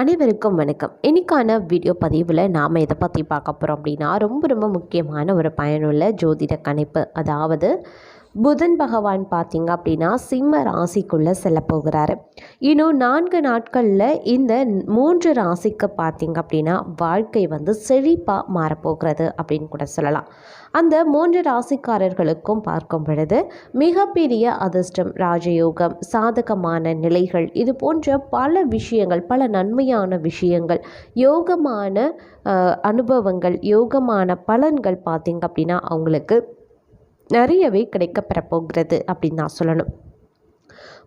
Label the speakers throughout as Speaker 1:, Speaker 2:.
Speaker 1: அனைவருக்கும் வணக்கம். இன்றைக்கான வீடியோ பதிவில் நாம் எதை பற்றி பார்க்க போகிறோம் அப்படின்னா ரொம்ப ரொம்ப முக்கியமான ஒரு பயனுள்ள ஜோதிட கணிப்பு. அதாவது புதன் பகவான் பார்த்திங்க அப்படின்னா சிம்ம ராசிக்குள்ளே செல்ல போகிறாரு. இன்னும் நான்கு நாட்களில் இந்த மூன்று ராசிக்கு பார்த்திங்க அப்படின்னா வாழ்க்கை வந்து செழிப்பாக மாறப்போகிறது அப்படின்னு கூட சொல்லலாம். அந்த மூன்று ராசிக்காரர்களுக்கும் பார்க்கும் பொழுது மிகப்பெரிய அதிர்ஷ்டம் ராஜயோகம் சாதகமான நிலைகள் இது போன்ற பல விஷயங்கள் பல நன்மையான விஷயங்கள் யோகமான அனுபவங்கள் யோகமான பலன்கள் பார்த்திங்க அப்படின்னா அவங்களுக்கு நிறையவே கிடைக்கப்பெற போகிறது அப்படின்னு நான் சொல்லணும்.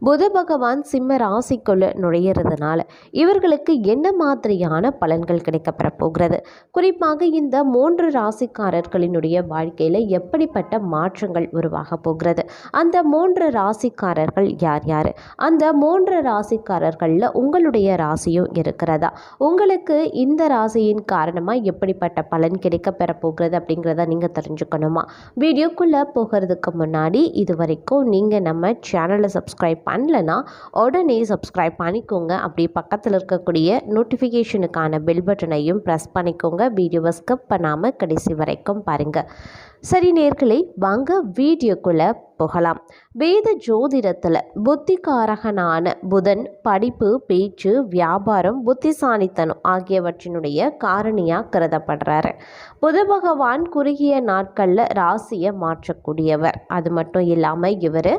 Speaker 1: புத பகவான் சிம்ம ராசிக்குள்ள நுழையிறதுனால இவர்களுக்கு என்ன மாதிரியான பலன்கள் கிடைக்கப்பெற போகிறது? குறிப்பாக இந்த மூன்று ராசிக்காரர்களினுடைய வாழ்க்கையில் எப்படிப்பட்ட மாற்றங்கள் உருவாக போகிறது? அந்த மூன்று ராசிக்காரர்கள் யார் யார்? அந்த மூன்று ராசிக்காரர்களில் உங்களுடைய ராசியும் இருக்கிறதா? உங்களுக்கு இந்த ராசியின் காரணமாக எப்படிப்பட்ட பலன் கிடைக்கப்பெற போகிறது அப்படிங்கிறத நீங்கள் தெரிஞ்சுக்கணுமா? வீடியோக்குள்ளே போகிறதுக்கு முன்னாடி இது வரைக்கும் நீங்கள் நம்ம சேனலை சப்ஸ்கிரைப் பண்ணலனா உடனே சப்ஸ்கிரைப் பண்ணிக்கோங்க. அப்படி பக்கத்தில் இருக்கக்கூடிய நோட்டிஃபிகேஷனுக்கான பெல் பட்டனையும் ப்ரெஸ் பண்ணிக்கோங்க. வீடியோவை ஸ்கிப் பண்ணாமல் கடைசி வரைக்கும் பாருங்கள் சரி நேர்களை வாங்க வீடியோக்குள்ளே போகலாம். வேத ஜோதிடத்தில் புத்திகாரகனான புதன் படிப்பு பேச்சு வியாபாரம் புத்திசாலித்தனம் ஆகியவற்றினுடைய காரணியாக கருதப்படுறாரு. புத பகவான் குறுகிய நாட்களில் ராசியை மாற்றக்கூடியவர். அது மட்டும் இல்லாமல் இவர்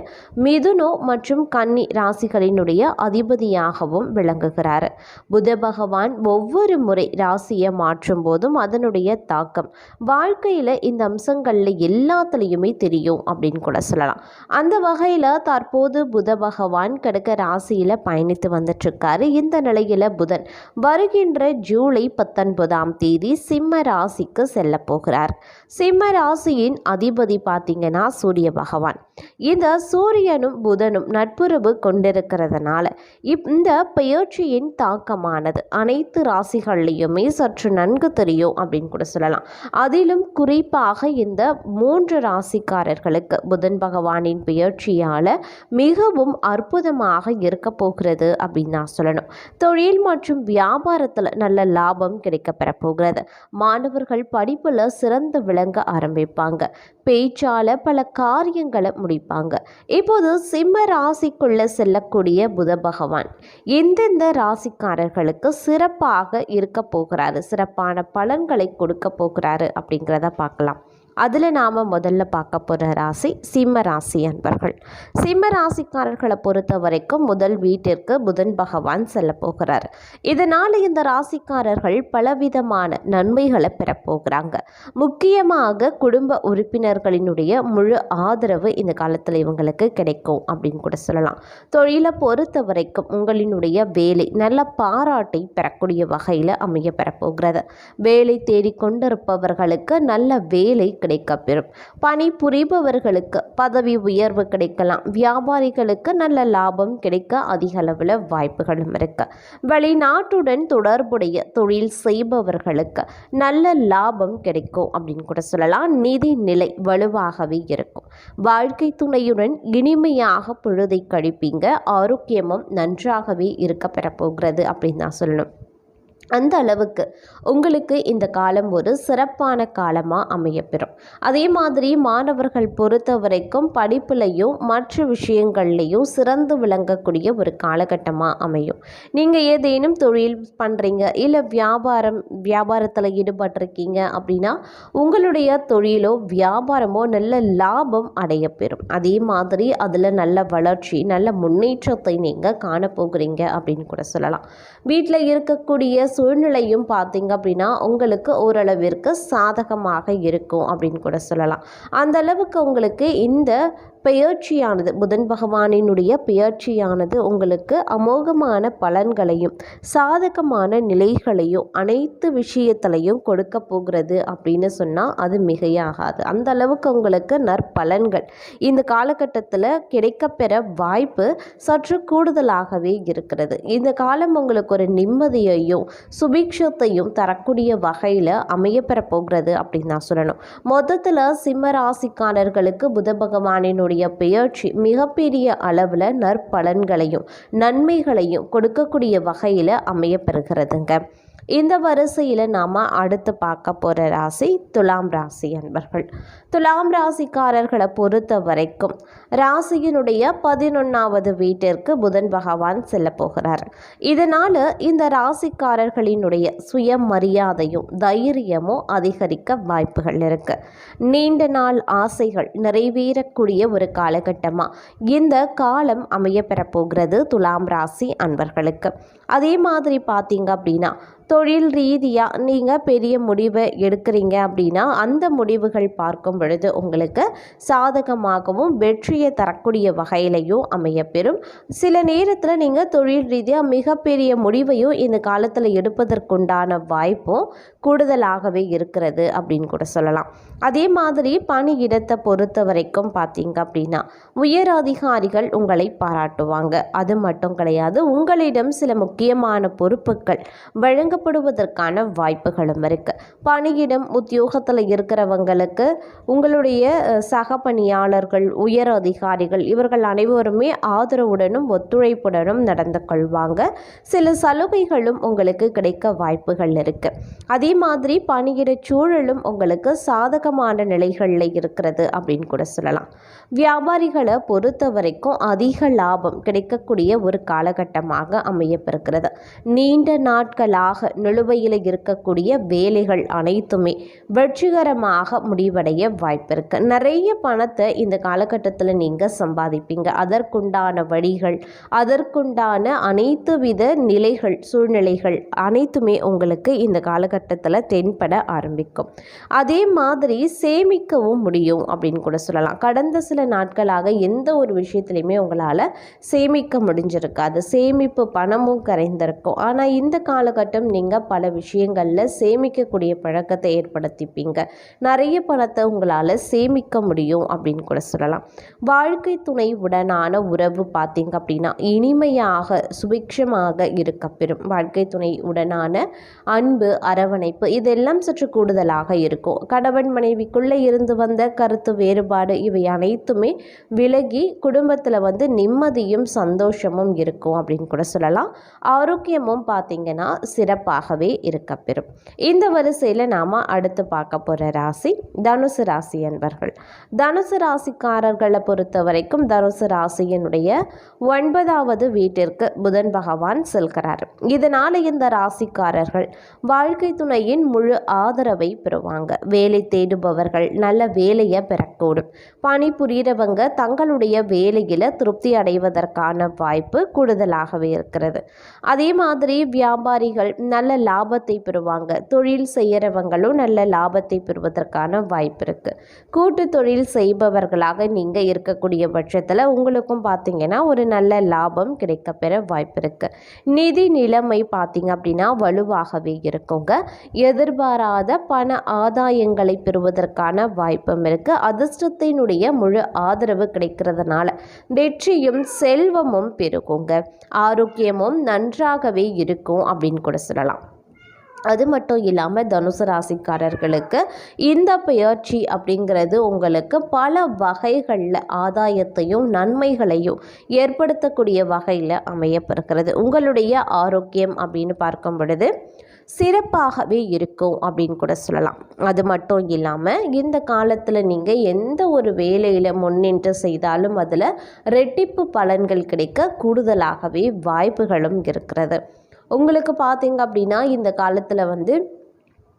Speaker 1: மிதுனோ மற்றும் கன்னி ராசிகளினுடைய அதிபதியாகவும் விளங்குகிறார். புத பகவான் ஒவ்வொரு முறை ராசியை மாற்றும் போதும் அதனுடைய தாக்கம். வாழ்க்கையில் இந்த அம்சங்களில் எல்லாத்துலேயுமே தெரியும் அப்படின்னு கூட சொல்லலாம். அந்த வகையில் தற்போது புத பகவான் கடக ராசியில் பயணித்து வந்துட்டுருக்காரு. இந்த நிலையில் புதன் வருகின்ற ஜூலை பத்தொன்பதாம் தேதி சிம்ம ராசிக்கு செல்ல போகிறார். சிம்ம ராசியின் அதிபதி பார்த்தீங்கன்னா சூரிய பகவான். இந்த சூரியனும் புதனும் நட்புறவு கொண்டிருக்கிறதுனால இந்த பெயர்ச்சியின் தாக்கமானது அனைத்து ராசிகள்லையுமே சற்று நன்கு தெரியும் அப்படின்னு கூட சொல்லலாம். அதிலும் குறிப்பாக இந்த மூன்று ராசிக்காரர்களுக்கு புதன் பகவான் பகவானின் பெயர்ச்சியால் மிகவும் அற்புதமாக இருக்க போகிறது அப்படின்னு நான் சொல்லணும். தொழில் மற்றும் வியாபாரத்தில் நல்ல லாபம் கிடைக்கப்பெற போகிறது. மாணவர்கள் படிப்பில் சிறந்து விளங்க ஆரம்பிப்பாங்க. பேச்சால் பல காரியங்களை முடிப்பாங்க. இப்போது சிம்ம ராசிக்குள்ளே செல்லக்கூடிய புத பகவான் எந்தெந்த ராசிக்காரர்களுக்கு சிறப்பாக இருக்க போகிறாரு? சிறப்பான பலன்களை கொடுக்க போகிறாரு அப்படிங்கிறத பார்க்கலாம். அதில் நாம் முதல்ல பார்க்க போகிற ராசி சிம்ம ராசி அன்பர்கள். சிம்ம ராசிக்காரர்களை பொறுத்த வரைக்கும் முதல் வீட்டிற்கு புதன் பகவான் செல்ல போகிறார். இதனால் இந்த ராசிக்காரர்கள் பலவிதமான நன்மைகளை பெறப்போகிறாங்க முக்கியமாக குடும்ப உறுப்பினர்களினுடைய முழு ஆதரவு இந்த காலத்தில் இவங்களுக்கு கிடைக்கும் அப்படின்னு கூட சொல்லலாம். தொழிலை பொறுத்த வரைக்கும் உங்களினுடைய வேலை நல்ல பாராட்டை பெறக்கூடிய வகையில் அமைய பெறப்போகிறது வேலை தேடிக்கொண்டிருப்பவர்களுக்கு நல்ல வேலை கிடைக்கப்பெறும். பணி புரிபவர்களுக்கு பதவி உயர்வு கிடைக்கலாம். வியாபாரிகளுக்கு நல்ல லாபம் கிடைக்க அதிக அளவில் வாய்ப்புகளும் இருக்கு. வெளிநாட்டுடன் தொடர்புடைய தொழில் செய்பவர்களுக்கு நல்ல லாபம் கிடைக்கும் அப்படின்னு கூட சொல்லலாம். நிதி நிலை வலுவாகவே இருக்கும். வாழ்க்கை துணையுடன் இனிமையாக பொழுதை கழிப்பீங்க. ஆரோக்கியமும் நன்றாகவே இருக்க பெறப்போகிறது அப்படின்னு நான் சொல்லணும். அந்த அளவுக்கு உங்களுக்கு இந்த காலம் ஒரு சிறப்பான காலமாக அமையப்பெறும். அதே மாதிரி மாணவர்கள் பொறுத்த வரைக்கும் படிப்புலையும் மற்ற விஷயங்கள்லையும் சிறந்து விளங்கக்கூடிய ஒரு காலகட்டமாக அமையும். நீங்கள் ஏதேனும் தொழில் பண்ணுறீங்க இல்லை வியாபாரம் வியாபாரத்தில் ஈடுபட்டிருக்கீங்க அப்படின்னா உங்களுடைய தொழிலோ வியாபாரமோ நல்ல லாபம் அடையப்பெறும். அதே மாதிரி அதில் நல்ல வளர்ச்சி நல்ல முன்னேற்றத்தை நீங்கள் காணப்போகிறீங்க அப்படின்னு கூட சொல்லலாம். வீட்டில் இருக்கக்கூடிய சூழ்நிலையும் பார்த்திங்க அப்படின்னா உங்களுக்கு ஓரளவிற்கு சாதகமாக இருக்கும் அப்படின்னு கூட சொல்லலாம். அந்த அளவுக்கு உங்களுக்கு இந்த பெயர்ச்சியானது. புதன் பகவானினுடைய பெயர்ச்சியானது உங்களுக்கு அமோகமான பலன்களையும் சாதகமான நிலைகளையும் அனைத்து விஷயத்திலையும் கொடுக்க போகிறது அப்படின்னு சொன்னால் அது மிகையாகாது. அந்த அளவுக்கு உங்களுக்கு நற்பலன்கள். இந்த காலகட்டத்தில் கிடைக்கப்பெற வாய்ப்பு சற்று கூடுதலாகவே இருக்கிறது. இந்த காலம் உங்களுக்கு ஒரு நிம்மதியையும் சுபிக்ஷத்தையும் தரக்கூடிய வகையில் அமையப்பெற போகிறது அப்படின்னு நான் சொல்லணும். மொத்தத்தில் சிம்ம ராசிக்காரர்களுக்கு புத பகவானினுடைய உங்களுடைய பெயர்ச்சி மிகப்பெரிய அளவில் நற்பலன்களையும் நன்மைகளையும் கொடுக்கக்கூடிய வகையில் அமையப்பெறுகிறதுங்க இந்த வரிசையில் நாம் அடுத்து பார்க்க போகிற ராசி துலாம் ராசி அன்பர்கள். துலாம் ராசிக்காரர்களை பொறுத்த வரைக்கும் ராசியினுடைய பதினொன்றாவது வீட்டிற்கு புதன் பகவான் செல்ல போகிறார். இதனால் இந்த ராசிக்காரர்களினுடைய சுயமரியாதையும் தைரியமும் அதிகரிக்க வாய்ப்புகள் இருக்குது நீண்ட நாள் ஆசைகள் நிறைவேறக்கூடிய ஒரு காலகட்டமாக இந்த காலம் அமைய போகிறது துலாம் ராசி அன்பர்களுக்கு. அதே மாதிரி பார்த்தீங்க அப்படின்னா தொழில் ரீதியாக நீங்கள் பெரிய முடிவை எடுக்கிறீங்க அப்படின்னா அந்த முடிவுகள் பார்க்கும் பொழுது உங்களுக்கு சாதகமாகவும் வெற்றியை தரக்கூடிய வகையிலையும் அமையப்பெறும். சில நேரத்தில் நீங்கள் தொழில் ரீதியாக மிகப்பெரிய முடிவையும் இந்த காலத்தில் எடுப்பதற்குண்டான வாய்ப்பும் கூடுதலாகவே இருக்கிறது அப்படின்னு கூட சொல்லலாம். அதே மாதிரி பணியிடத்தை பொறுத்த வரைக்கும் பார்த்தீங்க அப்படின்னா உயர் அதிகாரிகள் உங்களை பாராட்டுவாங்க. அது மட்டும் கிடையாது உங்களிடம் சில முக்கியமான பொறுப்புகள் வழங்க வழங்கப்படுவதற்கான வாய்ப்புகளும் இருக்குது பணியிடம் உத்தியோகத்தில் இருக்கிறவங்களுக்கு உங்களுடைய சக பணியாளர்கள் உயர் அதிகாரிகள் இவர்கள் அனைவருமே ஆதரவுடனும் ஒத்துழைப்புடனும் நடந்து கொள்வாங்க. சில சலுகைகளும் உங்களுக்கு கிடைக்க வாய்ப்புகள் இருக்குது அதே மாதிரி பணியிட சூழலும் உங்களுக்கு சாதகமான நிலைகளில் இருக்கிறது அப்படின்னு கூட சொல்லலாம். வியாபாரிகளை பொறுத்த வரைக்கும் அதிக லாபம் கிடைக்கக்கூடிய ஒரு காலகட்டமாக அமையப்பிருக்கிறது நீண்ட நாட்களாக நிலுவையில் இருக்கக்கூடிய வேலைகள் அனைத்துமே வெற்றிகரமாக முடிவடைய வாய்ப்பு இருக்குது நிறைய பணத்தை இந்த காலகட்டத்தில் நீங்கள் சம்பாதிப்பீங்க. அதற்குண்டான வழிகள் அதற்குண்டான அனைத்து வித நிலைகள் சூழ்நிலைகள் அனைத்துமே உங்களுக்கு இந்த காலகட்டத்தில் தென்பட ஆரம்பிக்கும். அதே மாதிரி சேமிக்கவும் முடியும் அப்படின்னு கூட சொல்லலாம். கடந்த சில நாட்களாக எந்த ஒரு விஷயத்துலையுமே உங்களால் சேமிக்க முடிஞ்சிருக்காது. சேமிப்பு பணமும் கரைந்திருக்கும். ஆனால் இந்த காலகட்டம் நீங்கள் பல விஷயங்களில் சேமிக்கக்கூடிய பழக்கத்தை ஏற்படுத்திப்பீங்க. நிறைய பணத்தை உங்களால் சேமிக்க முடியும் அப்படின்னு கூட சொல்லலாம். வாழ்க்கை துணை உடனான உறவு பார்த்தீங்க அப்படின்னா இனிமையாக சுபிக்ஷமாக இருக்கப்பெறும் வாழ்க்கை துணை உடனான அன்பு அரவணைப்பு இதெல்லாம் சற்று கூடுதலாக இருக்கும். கணவன் மனைவிக்குள்ளே இருந்து வந்த கருத்து வேறுபாடு இவை அனைத்துமே விலகி குடும்பத்தில் வந்து நிம்மதியும் சந்தோஷமும் இருக்கும் அப்படின்னு கூட சொல்லலாம். ஆரோக்கியமும் பார்த்திங்கன்னா சிறப்பாகவே இருக்கப்பெறும் இந்த வரிசையில் நாம் அடுத்து பார்க்க போகிற ராசி தனுசு ராசி என்பர்கள். தனுசு ராசிக்காரர்களை பொறுத்த வரைக்கும் தனுசு ராசியினுடைய ஒன்பதாவது வீட்டிற்கு புதன் பகவான் செல்கிறார். இதனால் இந்த ராசிக்காரர்கள் வாழ்க்கை துணையின் முழு ஆதரவை பெறுவாங்க. வேலை தேடுபவர்கள் நல்ல வேலையை பெறக்கூடும். பணிபுரிகிறவங்க தங்களுடைய வேலையில் திருப்தி அடைவதற்கான வாய்ப்பு கூடுதலாகவே இருக்கிறது. அதே மாதிரி வியாபாரிகள் நல்ல லாபத்தை பெறுவாங்க. தொழில் செய்கிறவங்களும் நல்ல லாபத்தை பெறுவதற்கான வாய்ப்பு இருக்குது கூட்டு தொழில் செய்பவர்களாக நீங்கள் இருக்கக்கூடிய பட்சத்தில் உங்களுக்கும் பார்த்தீங்கன்னா ஒரு நல்ல லாபம் கிடைக்கப்பெற வாய்ப்பு இருக்குது நிதி நிலைமை பார்த்தீங்க அப்படின்னா வலுவாகவே இருக்குங்க. எதிர்பாராத பண ஆதாயங்களை பெறுவதற்கான வாய்ப்பும் இருக்குது அதிர்ஷ்டத்தினுடைய முழு ஆதரவு கிடைக்கிறதுனால வெற்றியும் செல்வமும் பெருகுங்க. ஆரோக்கியமும் நன்றாகவே இருக்கும் அப்படின்னு கூட சொல்லலாம். அது மட்டும் இல்லாமல் தனுசு ராசிக்காரர்களுக்கு இந்த பெயர்ச்சி அப்படிங்கிறது உங்களுக்கு பல வகைகளில் ஆதாயத்தையும் நன்மைகளையும் ஏற்படுத்தக்கூடிய வகையில் அமையப்பெறுகிறது. உங்களுடைய ஆரோக்கியம் அப்படின்னு பார்க்கும் பொழுது சிறப்பாகவே இருக்கும் அப்படின்னு கூட சொல்லலாம். அது மட்டும் இல்லாமல் இந்த காலத்தில் நீங்கள் எந்த ஒரு வேலையில் முன்னின்று செய்தாலும் அதில் ரெட்டிப்பு பலன்கள் கிடைக்க கூடுதலாகவே வாய்ப்புகளும் இருக்கிறது. உங்களுக்கு பார்த்தீங்க அப்படின்னா இந்த காலத்தில் வந்து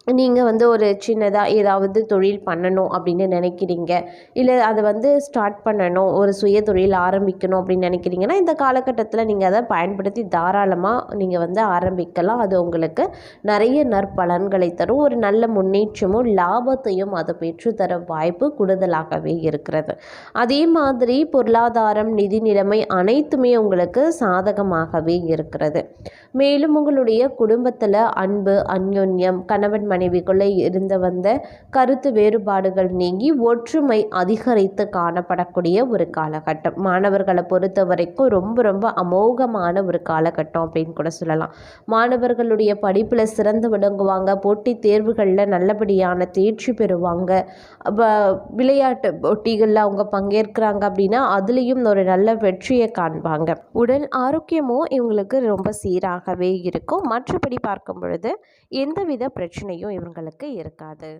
Speaker 1: நீங்கள் வந்து ஒரு சின்னதாக ஏதாவது தொழில் பண்ணணும் அப்படின்னு நினைக்கிறீங்க. இல்லை அதை வந்து ஸ்டார்ட் பண்ணணும் ஒரு சுய தொழில் ஆரம்பிக்கணும் அப்படின்னு நினைக்கிறீங்கன்னா இந்த காலகட்டத்தில் நீங்கள் அதை பயன்படுத்தி தாராளமாக நீங்கள் வந்து ஆரம்பிக்கலாம். அது உங்களுக்கு நிறைய நற்பலன்களை தரும். ஒரு நல்ல முன்னேற்றமும் லாபத்தையும் அதை பெற்றுத்தர வாய்ப்பு கூடுதலாகவே இருக்கிறது. அதே மாதிரி பொருளாதாரம் நிதி நிலைமை அனைத்துமே உங்களுக்கு சாதகமாகவே இருக்கிறது. மேலும் உங்களுடைய குடும்பத்தில் அன்பு அந்யோன்யம் கணவன் மனைவிக்குள்ளே இருந்து வந்த கருத்து வேறுபாடுகள் நீங்கி ஒற்றுமை அதிகரித்து காணப்படக்கூடிய ஒரு காலகட்டம். மாணவர்களை பொறுத்த வரைக்கும் ரொம்ப ரொம்ப அமோகமான ஒரு காலகட்டம் அப்படின்னு கூட சொல்லலாம். மாணவர்களுடைய படிப்பில் சிறந்து விளங்குவாங்க போட்டித் தேர்வுகளில் நல்லபடியான தேர்ச்சி பெறுவாங்க. விளையாட்டு போட்டிகளில் அவங்க பங்கேற்கிறாங்க அப்படின்னா அதுலேயும் ஒரு நல்ல வெற்றியை காண்பாங்க. உடல் ஆரோக்கியமும் இவங்களுக்கு ரொம்ப சீராகவே இருக்கும். மற்றபடி பார்க்கும் பொழுது எந்தவித பிரச்சனையும் இவங்களுக்கு இருக்காது.